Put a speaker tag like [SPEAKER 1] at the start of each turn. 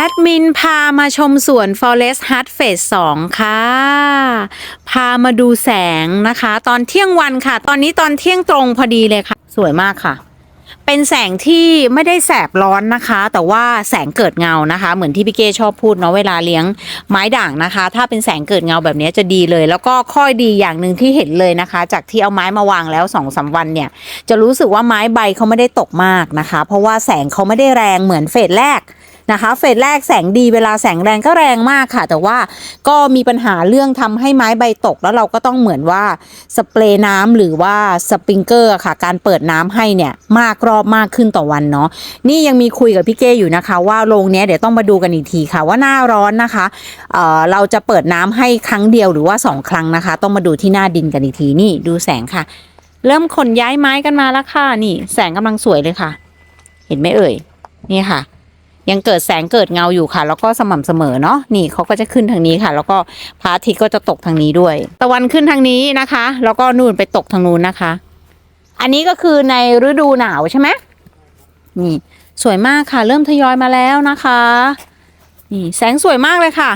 [SPEAKER 1] แอดมินพามาชมสวน Forest Hut Phase 2ค่ะ พามาดูแสงนะคะ ตอนเที่ยงวันค่ะ ตอนนี้ตอนเที่ยงตรงพอดีเลยค่ะ สวยมากค่ะ เป็นแสงที่ไม่ได้แสบร้อนนะคะ แต่ว่าแสงเกิดเงานะคะ เหมือนที่พี่เก้ชอบพูดเนาะเวลาเลี้ยงไม้ด่างนะคะ ถ้าเป็นแสงเกิดเงาแบบนี้จะดีเลย แล้วก็ข้อดีอย่างหนึ่งที่เห็นเลยนะคะ จากที่เอาไม้มาวางแล้วสองสามวันเนี่ย จะรู้สึกว่าไม้ใบเขาไม่ได้ตกมากนะคะ เพราะว่าแสงเขาไม่ได้แรงเหมือนเฟสแรก นะคะเฟสแรกแสงดีเวลาแสงแรงก็แรงมากค่ะ แต่ว่าก็มีปัญหาเรื่องทำให้ไม้ใบตก แล้วเราก็ต้องเหมือนว่าสเปรย์น้ำหรือว่าสปริงเกอร์ค่ะ การเปิดน้ำให้เนี่ยมากรอบมากขึ้นต่อวันเนาะนี่ยังมีคุยกับพี่เก้อยู่นะคะ ว่าโรงเนี้ยเดี๋ยวต้องมาดูกันอีกทีค่ะ ว่าหน้าร้อนนะคะเเราจะเปิดน้ำให้ครั้งเดียวหรือว่าสองครั้งนะคะ ต้องมาดูที่หน้าดินกันอีกทีนี่ดูแสงค่ะ เริ่มขนย้ายไม้กันมาแล้วค่ะนี่ แสงกำลังสวยเลยค่ะ เห็นไหมเอ่ยนี่ค่ะ ยังเกิดแสงเกิดเงาอยู่ค่ะ แล้วก็สม่ำเสมอเนาะนี่เขาก็จะขึ้นทางนี้ค่ะ แล้วก็พระอาทิตย์ก็จะตกทางนี้ด้วย ตะวันขึ้นทางนี้นะคะ แล้วก็นู่นไปตกทางนู้นนะคะ อันนี้ก็คือในฤดูหนาวใช่ไหมนี่สวยมากค่ะ เริ่มทยอยมาแล้วนะคะ นี่แสงสวยมากเลยค่ะ